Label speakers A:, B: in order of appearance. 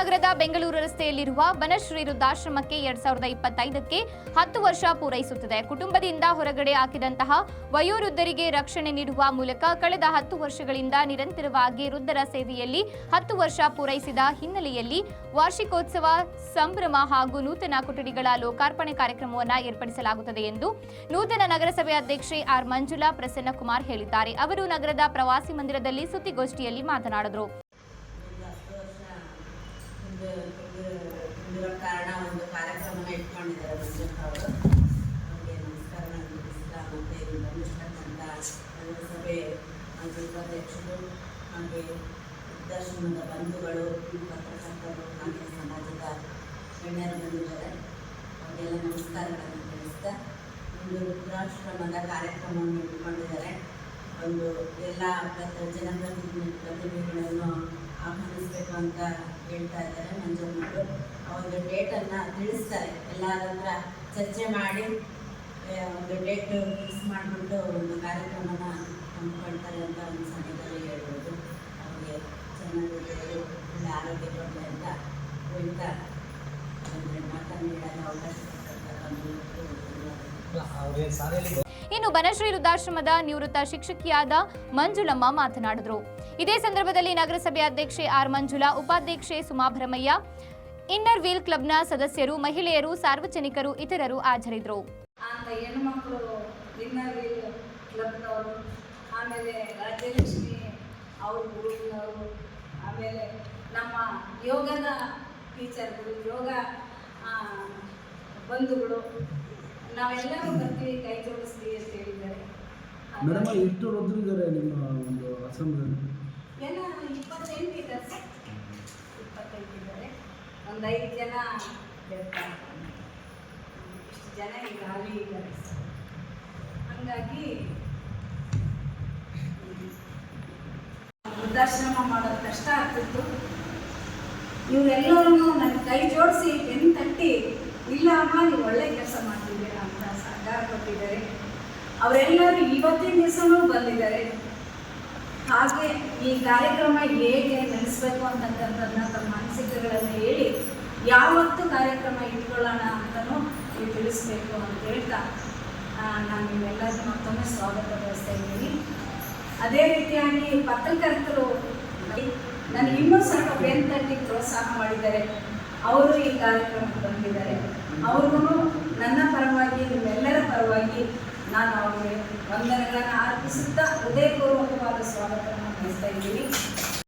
A: ನಗರದಲ್ಲಿರುವ ಬನಶ್ರೀ ವೃದ್ಧಾಶ್ರಮಕ್ಕೆ ಎರಡ್ ಸಾವಿರದ ಇಪ್ಪತ್ತೈದಕ್ಕೆ ಹತ್ತು ವರ್ಷ ಪೂರೈಸುತ್ತದೆ. ಕುಟುಂಬದಿಂದ ಹೊರಗಡೆ ಹಾಕಿದಂತಹ ವಯೋವೃದ್ಧರಿಗೆ ರಕ್ಷಣೆ ನೀಡುವ ಮೂಲಕ ಕಳೆದ ಹತ್ತು ವರ್ಷಗಳಿಂದ ನಿರಂತರವಾಗಿ ವೃದ್ಧರ ಸೇವೆಯಲ್ಲಿ ಹತ್ತು ವರ್ಷ ಪೂರೈಸಿದ ಹಿನ್ನೆಲೆಯಲ್ಲಿ ವಾರ್ಷಿಕೋತ್ಸವ ಸಂಭ್ರಮ ಹಾಗೂ ನೂತನ ಕೊಠಡಿಗಳ ಲೋಕಾರ್ಪಣೆ ಕಾರ್ಯಕ್ರಮವನ್ನು ಏರ್ಪಡಿಸಲಾಗುತ್ತದೆ ಎಂದು ನೂತನ ನಗರಸಭೆ ಅಧ್ಯಕ್ಷೆ ಆರ್ ಮಂಜುಲಾ ಪ್ರಸನ್ನಕುಮಾರ್ ಹೇಳಿದ್ದಾರೆ. ಅವರು ನಗರದ ಪ್ರವಾಸಿ ಮಂದಿರದಲ್ಲಿ ಸುದ್ದಿಗೋಷ್ಠಿಯಲ್ಲಿ ಮಾತನಾಡಿದರು.
B: ಕಾರಣ ಒಂದು ಕಾರ್ಯಕ್ರಮನ ಇಟ್ಕೊಂಡಿದ್ದಾರೆ ಮಂಜಪ್ಪ ಅವರು. ಅವರಿಗೆ ನಮಸ್ಕಾರ ತಿಳಿಸ್ತಾ ಮತ್ತು ಇಲ್ಲಿ ಬಂದಿರ್ತಕ್ಕಂಥ ನಗರಸಭೆ ಹಾಗೂ ಉಪಾಧ್ಯಕ್ಷರು ಹಾಗೆ ವೃದ್ಧಾಶ್ರಮದ ಬಂಧುಗಳು ಪತ್ರಕರ್ತರು ಹಾಗೆ ಸಮಾಜದ ಗಣ್ಯರು ಬಂದಿದ್ದಾರೆ. ಅವರಿಗೆಲ್ಲ ನಮಸ್ಕಾರಗಳನ್ನು ತಿಳಿಸ್ತಾ ಒಂದು ವೃದ್ಧಾಶ್ರಮದ ಕಾರ್ಯಕ್ರಮವನ್ನು ಇಟ್ಕೊಂಡಿದ್ದಾರೆ. ಒಂದು ಎಲ್ಲ ಪ್ರತಿ, ಜನಪ್ರತಿನಿಧಿ, ಪ್ರತಿನಿಧಿಗಳನ್ನು ಆಹ್ವಾನಿಸಬೇಕು ಅಂತ ಹೇಳ್ತಾ ಇದ್ದಾರೆ ಮಂಜಮ್ಮರು ಆ ಒಂದು ಡೇಟನ್ನು ತಿಳಿಸ್ತಾರೆ. ಎಲ್ಲರ ಹತ್ರ ಚರ್ಚೆ ಮಾಡಿ ಒಂದು ಡೇಟ್ ಫಿಕ್ಸ್ ಮಾಡಿಬಿಟ್ಟು ಒಂದು ಕಾರ್ಯಕ್ರಮನ ಹಮ್ಮಿಕೊಳ್ತಾರೆ ಅಂತ ಒಂದು ಸಮಯದಲ್ಲಿ ಹೇಳ್ಬೋದು. ಅವ್ರಿಗೆ ಚೆನ್ನಾಗಿದೆ ಒಳ್ಳೆ ಆರೋಗ್ಯ ಕೊಡಲಿ ಅಂತ ಹೇಳ್ತಾ ಅಂದರೆ ಮಾತನ್ನು ಹೇಳಲು ಅವಕಾಶ
C: ಸಾರಿಯಲ್ಲಿ
A: ಇನ್ನು ಬನಶ್ರೀ ವೃದ್ಧಾಶ್ರಮದ ನಿವೃತ್ತ ಶಿಕ್ಷಕಿಯಾದ ಮಂಜುಳಮ್ಮ ಮಾತನಾಡಿದರು. ಇದೇ ಸಂದರ್ಭದಲ್ಲಿ ನಗರಸಭೆ ಅಧ್ಯಕ್ಷೆ ಆರ್ ಮಂಜುಳಾ, ಉಪಾಧ್ಯಕ್ಷೆ ಸುಮಾಭರಮಯ್ಯ ಇನ್ನರ್ ವೀಲ್ ಕ್ಲಬ್ನ ಸದಸ್ಯರು, ಮಹಿಳೆಯರು, ಸಾರ್ವಜನಿಕರು, ಇತರರು
D: ಆಮೇಲೆ ನಮ್ಮ ಯೋಗದ ಟೀಚರ್ಗಳು, ಯೋಗ ಬಂಧುಗಳು ನಾವೆಲ್ಲರೂ ಬರ್ತೀವಿ ಕೈ ಜೋಡಿಸ್ತೀವಿ ಅಂತ ಹೇಳಿದ್ದಾರೆ.
E: ಮೇಡಮ್ ಎಷ್ಟು ವೃದ್ಧರಿದ್ದಾರೆ ನಿಮ್ಮ ಒಂದು ಅಸೆಂಬ್ಲಿ
D: ಎಲ್ಲ ಇಪ್ಪತ್ತೆಂಟು ಇದ್ದಾರೆ ಸರ್. ಇಪ್ಪತ್ತೆಂಟು ಇದ್ದಾರೆ. ಒಂದು ಐದು ಜನ. ಇಷ್ಟು ಜನ ಈಗ ಅಲ್ಲಿ ಇದ್ದಾರೆ ಸರ್. ಹಂಗಾಗಿ ವೃದ್ಧಾಶ್ರಮ ಮಾಡೋದು ಕಷ್ಟ ಆಗ್ತಿತ್ತು. ಇವರೆಲ್ಲರೂ ನನ್ನ ಕೈ ಜೋಡಿಸಿ ಬೆನ್ನು ತಟ್ಟಿ ಇಲ್ಲ ಅಮ್ಮ ನೀವು ಒಳ್ಳೆ ಕೆಲಸ ಕೊಟ್ಟಿದ್ದಾರೆ ಅವರೆಲ್ಲರೂ ಇವತ್ತಿನ ದಿವಸನೂ ಬಂದಿದ್ದಾರೆ. ಹಾಗೆ ಈ ಕಾರ್ಯಕ್ರಮ ಹೇಗೆ ನಡೆಸಬೇಕು ಅಂತಕ್ಕಂಥದ್ದನ್ನ ತಮ್ಮ ಮಾನಸಿಕಗಳನ್ನು ಹೇಳಿ ಯಾವತ್ತು ಕಾರ್ಯಕ್ರಮ ಇಟ್ಕೊಳ್ಳೋಣ ಅಂತಲೂ ನೀವು ತಿಳಿಸ್ಬೇಕು ಅಂತ ಹೇಳ್ತಾ ನಾನು ನಿಮ್ಮೆಲ್ಲರಿಗೂ ಮತ್ತೊಮ್ಮೆ ಸ್ವಾಗತ ಬಯಸ್ತಾ ಇದ್ದೀನಿ. ಅದೇ ರೀತಿಯಾಗಿ ಪತ್ರಕರ್ತರು ನನಗೆ ಇನ್ನೂ ಸ್ವಲ್ಪ ಬೆನ್ ತಟ್ಟಿ ಪ್ರೋತ್ಸಾಹ ಮಾಡಿದ್ದಾರೆ. ಅವರು ಈ ಕಾರ್ಯಕ್ರಮಕ್ಕೆ ಬಂದಿದ್ದಾರೆ. ಅವ್ರಿಗೂ ನನ್ನ ಪರವಾಗಿ ನಿಮ್ಮೆಲ್ಲರ ಪರವಾಗಿ ನಾನು ಅವರಿಗೆ ವಂದನೆಗಳನ್ನು ಅರ್ಪಿಸುತ್ತಾ ಹೃದಯಪೂರ್ವಕವಾದ ಸ್ವಾಗತವನ್ನು ಬಯಸ್ತಾ ಇದ್ದೀನಿ.